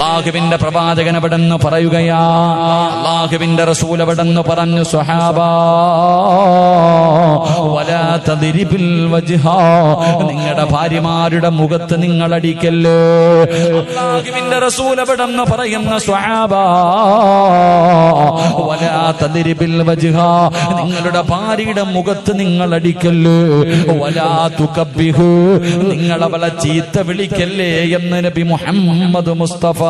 അള്ളാഹുവിന്റെ പ്രവാചകൻ അവിടെന്ന് പറയുകയാ അള്ളാഹുവിന്റെ റസൂൽ അവിടെന്ന് പറഞ്ഞു സ്വഹാബ. നിങ്ങളുടെ ഭാര്യമാരുടെ മുഖത്ത് നിങ്ങൾ അടിക്കല്ലേ അള്ളാഹുവിന്റെ റസൂൽ അവിടെന്ന് പറയുന്ന സ്വഹാബ. നിങ്ങളുടെ ഭാര്യയുടെ മുഖത്ത് നിങ്ങൾ അടിക്കല്ലേ വലാ തുകബ്ബിഹു നിങ്ങൾ അവളെ ചീത്ത വിളിക്കല്ലേ എന്ന് നബി മുഹമ്മദ് മുസ്തഫ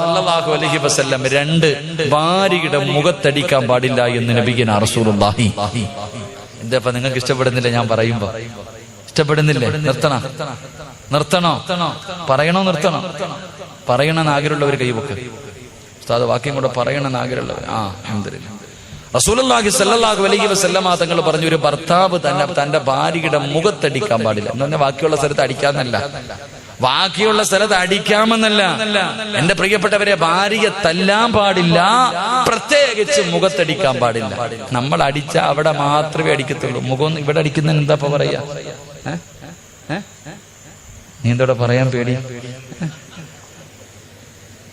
സല്ലല്ലാഹു അലൈഹി വസല്ലം രണ്ട് ഭാര്യയുടെ മുഖത്തടിക്കാൻ പാടില്ല എന്ന് നബിഗിന റസൂലുള്ളാഹി. എന്താ നിങ്ങൾക്ക് ഇഷ്ടപ്പെടുന്നില്ല ഞാൻ പറയുമ്പോ? ഇഷ്ടപ്പെടുന്നില്ലേ? നിർത്തണ? നിർത്തണോ? പറയണോ നിർത്തണോ? പറയണമെന്ന് ആഗ്രഹമുള്ളവർ കൈവക്ക് ഉസ്താദ് വാക്യം കൂടെ പറയണമെന്ന് ആഗ്രഹമുള്ളവർ. ആ അൽഹംദുലില്ലാ റസൂലുള്ളാഹി സല്ലല്ലാഹു അലൈഹി വസല്ലമ തങ്ങൾ പറഞ്ഞു ഒരു ഭർത്താവ് തന്നെ തന്റെ ഭാര്യയുടെ മുഖത്തടിക്കാൻ പാടില്ല. എന്ന് പറഞ്ഞാൽ ബാക്കിയുള്ള സ്ഥലത്ത് അടിക്കാന്നല്ല ബാക്കിയുള്ള സ്ഥലത്ത് അടിക്കാമെന്നല്ല. എന്റെ പ്രിയപ്പെട്ടവരെ ഭാര്യയെ തല്ലാൻ പാടില്ല പ്രത്യേകിച്ച് മുഖത്തടിക്കാൻ പാടില്ല. നമ്മൾ അടിച്ച അവിടെ മാത്രമേ അടിക്കത്തുള്ളൂ. മുഖം ഇവിടെ അടിക്കുന്നതിന് എന്താ പറയാ? നീ എന്തോടെ പറയാൻ പേടി?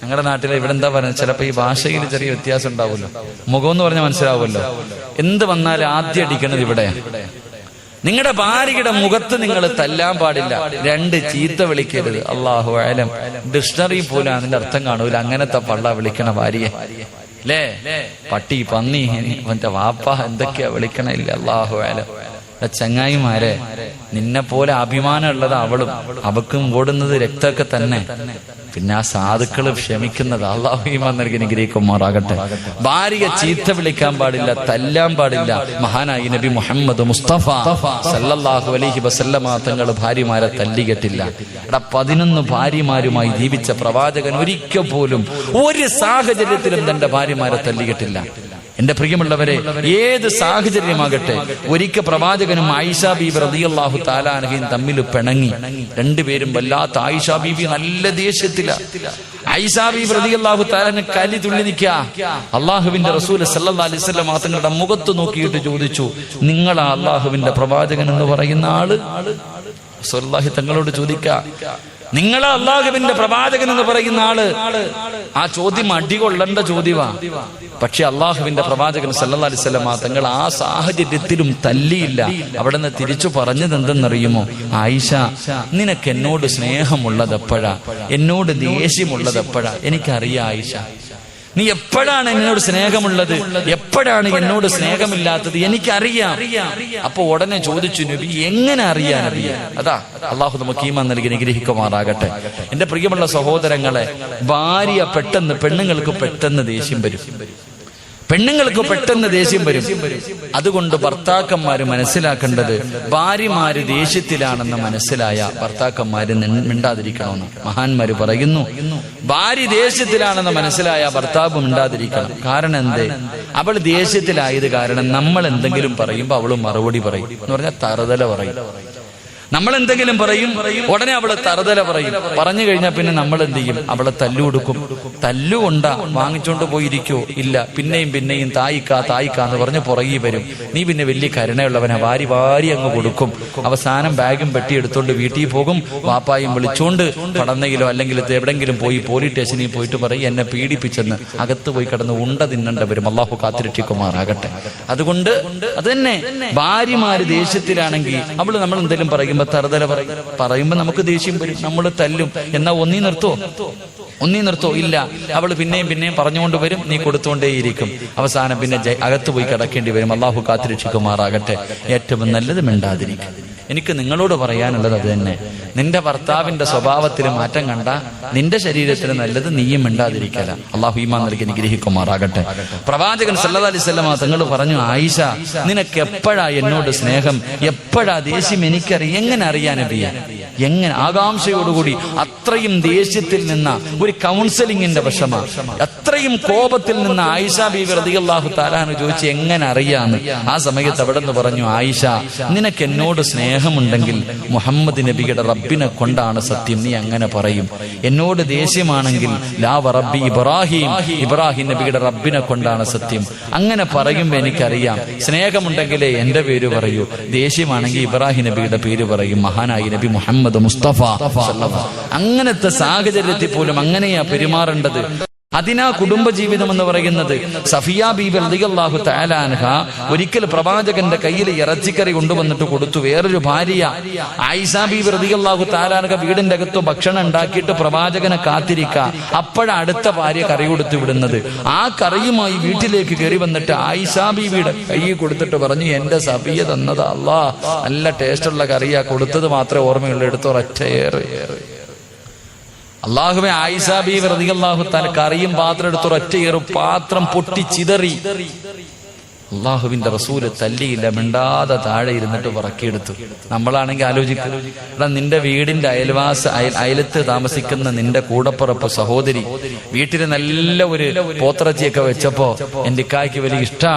ഞങ്ങളുടെ നാട്ടിലെ ഇവിടെ എന്താ പറയുന്നത്? ചിലപ്പോ ഈ ഭാഷയിൽ ചെറിയ വ്യത്യാസം ഉണ്ടാവുമല്ലോ. മുഖം എന്ന് പറഞ്ഞാൽ മനസ്സിലാവുമല്ലോ. എന്ത് വന്നാലും ആദ്യം അടിക്കണത് ഇവിടെ. നിങ്ങളുടെ ഭാര്യയുടെ മുഖത്ത് നിങ്ങൾ തല്ലാൻ പാടില്ല. രണ്ട് ചീത്ത വിളിക്കരുത്. അള്ളാഹു ആലം ഡിക്ഷണറി പോലും അതിന്റെ അർത്ഥം കാണൂല. അങ്ങനത്തെ പള്ള വിളിക്കണ ഭാര്യയെ. അല്ലേ പട്ടി പന്നി മറ്റേ വാപ്പ എന്തൊക്കെയാ വിളിക്കണില്ല അള്ളാഹു എടാ ചങ്ങായിമാരെ നിന്നെ പോലെ അഭിമാനമുള്ളത് അവളും. അവക്കും ഓടുന്നത് രക്തമൊക്കെ തന്നെ. പിന്നെ ആ സാധുക്കൾ ക്ഷമിക്കുന്നത് അള്ളാഹുമാൻ നൽകി ഭാര്യ ചീത്ത വിളിക്കാൻ പാടില്ല തല്ലാൻ പാടില്ല. മഹാനായി നബി മുഹമ്മദ് മുസ്തഫ സല്ലല്ലാഹു അലൈഹി വസല്ലമ ഭാര്യമാരെ തല്ലികെട്ടില്ല. എടാ പതിനൊന്ന് ഭാര്യമാരുമായി ജീവിച്ച പ്രവാചകൻ ഒരിക്കൽ പോലും ഒരു സാഹചര്യത്തിലും തന്റെ ഭാര്യമാരെ തല്ലികെട്ടില്ല. എന്റെ പ്രിയമുള്ളവരെ ഏത് സാഹചര്യമാകട്ടെ ഒരിക്കൽ പ്രവാചകനും ആയിഷ ബീബി റളിയല്ലാഹു താലാനഹയും തമ്മിൽ പിണങ്ങി. രണ്ടുപേരും വല്ലാത്ത ആയിഷ ബീബി നല്ല ദേഷ്യത്തില. ആയിഷ ബീബി റളിയല്ലാഹു താലാന് കലി തുള്ളി നിൽക്കുക അള്ളാഹുവിന്റെ റസൂൽ സല്ലല്ലാഹു അലൈഹി വസല്ലം തങ്ങളുടെ മുഖത്ത് നോക്കിയിട്ട് ചോദിച്ചു നിങ്ങളാ അള്ളാഹുവിന്റെ പ്രവാചകൻ എന്ന് പറയുന്ന ആൾ? റസൂലുള്ളാഹി തങ്ങളോട് ചോദിക്ക നിങ്ങളെ അള്ളാഹുവിന്റെ പ്രവാചകൻ എന്ന് പറയുന്ന ആൾ ആ ചോദ്യം അടികൊള്ളേണ്ട ചോദ്യമാ പക്ഷെ അള്ളാഹുവിന്റെ പ്രവാചകൻ സല്ലാസ്ലാ തങ്ങൾ ആ സാഹചര്യത്തിലും തല്ലിയില്ല. അവിടെ നിന്ന് തിരിച്ചു പറഞ്ഞത് എന്തെന്നറിയുമോ? ആയിഷ നിനക്ക് എന്നോട് സ്നേഹമുള്ളത് എപ്പോഴാ? എന്നോട് ദേഷ്യമുള്ളത് എപ്പോഴാ? എനിക്കറിയാം ആയിഷ. നീ എപ്പോഴാണ് എന്നോട് സ്നേഹമുള്ളത്? എപ്പോഴാണ് എന്നോട് സ്നേഹമില്ലാത്തത്. എനിക്കറിയാം. അപ്പൊ ഉടനെ ചോദിച്ചു നബി എങ്ങനെ അറിയാൻ അറിയാം അതാ അള്ളാഹു നമുക്ക് ഈമാൻ നൽകി നിഗ്രഹിക്കുമാറാകട്ടെ എന്റെ പ്രിയമുള്ള സഹോദരങ്ങളെ ഭാര്യ പെട്ടെന്ന് പെണ്ണുങ്ങൾക്ക് പെട്ടെന്ന് ദേഷ്യം വരും. പെണ്ണുങ്ങൾക്ക് പെട്ടെന്ന് ദേഷ്യം വരും. അതുകൊണ്ട് ഭർത്താക്കന്മാർ മനസ്സിലാക്കേണ്ടത് ഭാര്യമാര് ദേഷ്യത്തിലാണെന്ന് മനസ്സിലായ ഭർത്താക്കന്മാര് മിണ്ടാതിരിക്കണമെന്ന് മഹാന്മാര് പറയുന്നു. ഭാര്യ ദേഷ്യത്തിലാണെന്ന് മനസ്സിലായ ഭർത്താവ് മിണ്ടാതിരിക്കണം. കാരണം എന്ത്? അവൾ ദേഷ്യത്തിലായത് കാരണം നമ്മൾ എന്തെങ്കിലും പറയുമ്പോൾ അവൾ മറുപടി പറയും. എന്ന് പറഞ്ഞാൽ തറുതല പറയും. നമ്മൾ എന്തെങ്കിലും പറയും ഉടനെ അവൾ തറുതല പറയും. പറഞ്ഞു കഴിഞ്ഞാൽ പിന്നെ നമ്മൾ എന്ത് ചെയ്യും? അവളെ തല്ലു കൊടുക്കും. തല്ലുകൊണ്ടാ വാങ്ങിച്ചോണ്ട് പോയിരിക്കോ? ഇല്ല. പിന്നെയും പിന്നെയും തായിക്കാ തായിക്കാ എന്ന് പറഞ്ഞ് പുറകെ വരും. നീ പിന്നെ വലിയ കരുണയുള്ളവനെ. വാരി വാരി അങ്ങ് കൊടുക്കും. അവസാനം ബാഗും പെട്ടി എടുത്തോണ്ട് വീട്ടിൽ പോകും. വാപ്പായും വിളിച്ചോണ്ട് പടന്നയിലോ അല്ലെങ്കിൽ എവിടെങ്കിലും പോയി പോലീസ് സ്റ്റേഷനിൽ പോയിട്ട് പറയും എന്നെ പീഡിപ്പിച്ചെന്ന്. അകത്ത് പോയി കിടന്ന് ഉണ്ട തിന്നണ്ട വരും. അള്ളാഹു കാത്തിരക്ഷിക്കുമാറാകട്ടെ. അതുകൊണ്ട് അത് തന്നെ. ഭാര്യമാര് ദേഷ്യത്തിലാണെങ്കിൽ അവൾ നമ്മൾ എന്തെങ്കിലും പറയുമ്പോ തറുതല പറയും. പറയുമ്പോ നമുക്ക് ദേഷ്യം വരും. നമ്മൾ തല്ലും. എന്നാ ഒന്നീ നിർത്തോ? ഒന്നീ നിർത്തോ? ഇല്ല. അവൾ പിന്നെയും പിന്നെയും പറഞ്ഞുകൊണ്ട് വരും. നീ കൊടുത്തുകൊണ്ടേയിരിക്കും അവസാനം പിന്നെ അകത്ത് പോയി കിടക്കേണ്ടി വരും. അള്ളാഹു കാത്തിരക്ഷിക്കുമാറാകട്ടെ. ഏറ്റവും നല്ലത് മിണ്ടാതിരിക്കും എനിക്ക് നിങ്ങളോട് പറയാനുള്ളത് അത് തന്നെ. നിന്റെ ഭർത്താവിന്റെ സ്വഭാവത്തിൽ മാറ്റം കണ്ട നിന്റെ ശരീരത്തിന് നല്ലത് നീയും മിണ്ടാതിരിക്കല. അള്ളാഹു ഈമാൻ നൽകി നിഗ്രഹിക്കുമാറാകട്ടെ പ്രവാചകൻ സല്ലല്ലാഹു അലൈഹി വസല്ലമ തങ്ങൾ പറഞ്ഞു ആയിഷ നിനക്ക് എപ്പോഴാ എന്നോട് സ്നേഹം? എപ്പോഴാ ദേഷ്യം എനിക്കറിയാം? എങ്ങനെ അറിയാൻ എങ്ങനെ? ആകാംക്ഷയോടുകൂടി അത്രയും ദേഷ്യത്തിൽ നിന്ന ഒരു കൗൺസിലിങ്ങിന്റെ വശമാ അത്രയും കോപത്തിൽ നിന്ന് ആയിഷ ബീവി റളിയല്ലാഹു താലാന്ന് ചോദിച്ചു എങ്ങനെ അറിയാന്ന്? ആ സമയത്ത് അവിടെ നിന്ന് പറഞ്ഞു ആയിഷ നിനക്ക് എന്നോട് സ്നേഹം സ്നേഹമുണ്ടെങ്കിൽ മുഹമ്മദ് നബിയുടെ റബ്ബിനെ കൊണ്ടാണ് സത്യം. നീ അങ്ങനെ പറയും. എന്നോട് ദേഷ്യമാണെങ്കിൽ ലാവ റബ്ബി ഇബ്രാഹിം. ഇബ്രാഹിം നബിയുടെ റബ്ബിനെ കൊണ്ടാണ് സത്യം. അങ്ങനെ പറയുമ്പോൾ എനിക്കറിയാം. സ്നേഹമുണ്ടെങ്കിലേ എന്റെ പേര് പറയൂ. ദേഷ്യമാണെങ്കിൽ ഇബ്രാഹിം നബിയുടെ പേര് പറയും. മഹാനായി നബി മുഹമ്മദ് മുസ്തഫ. അങ്ങനത്തെ സാഹചര്യത്തിൽ പോലും അങ്ങനെയാ പെരുമാറേണ്ടത്. അതിനാ കുടുംബജീവിതം എന്ന് പറയുന്നത്. സഫിയ ബീബി റളിയല്ലാഹു തആലാൻഹ ഒരിക്കൽ പ്രവാചകന്റെ കയ്യിൽ ഇറച്ചിക്കറി കൊണ്ടുവന്നിട്ട് കൊടുത്തു. വേറൊരു ഭാര്യ ആയിഷ ബീബി റളിയല്ലാഹു താലാൻഹ വീടിന്റെ അകത്ത് ഭക്ഷണം ഉണ്ടാക്കിയിട്ട് പ്രവാചകനെ കാത്തിരിക്ക. അപ്പോഴടുത്ത ഭാര്യ കറി കൊടുത്തു വിടുന്നത്. ആ കറിയുമായി വീട്ടിലേക്ക് കയറി വന്നിട്ട് ആയിഷ ബീബിയുടെ കൈ കൊടുത്തിട്ട് പറഞ്ഞു എന്റെ സഫിയ തന്നത് അല്ലാ നല്ല ടേസ്റ്റുള്ള കറിയാ. കൊടുത്തത് മാത്രമേ ഓർമ്മയുള്ളൂ. എടുത്തോ അള്ളാഹുവെ ആയിഷാബി അള്ളാഹു താൻ കറിയും പാത്രം എടുത്ത് ഒറ്റയേറും പാത്രം പൊട്ടി ചിതറി. അള്ളാഹുവിന്റെ റസൂൽ തല്ലിയില്ല മിണ്ടാതെ താഴെ ഇരുന്നിട്ട് പറക്കിയെടുത്തു നമ്മളാണെങ്കിൽ ആലോചിക്കും എടാ നിന്റെ വീടിന്റെ അയൽവാസ അയൽ അയലത്ത് താമസിക്കുന്ന നിന്റെ കൂടപ്പുറപ്പ് സഹോദരി വീട്ടിൽ നല്ല ഒരു പോത്തിറച്ചിയൊക്കെ വെച്ചപ്പോ എന്റെ ഇക്കായ്ക്ക് വലിയ ഇഷ്ടമാണ്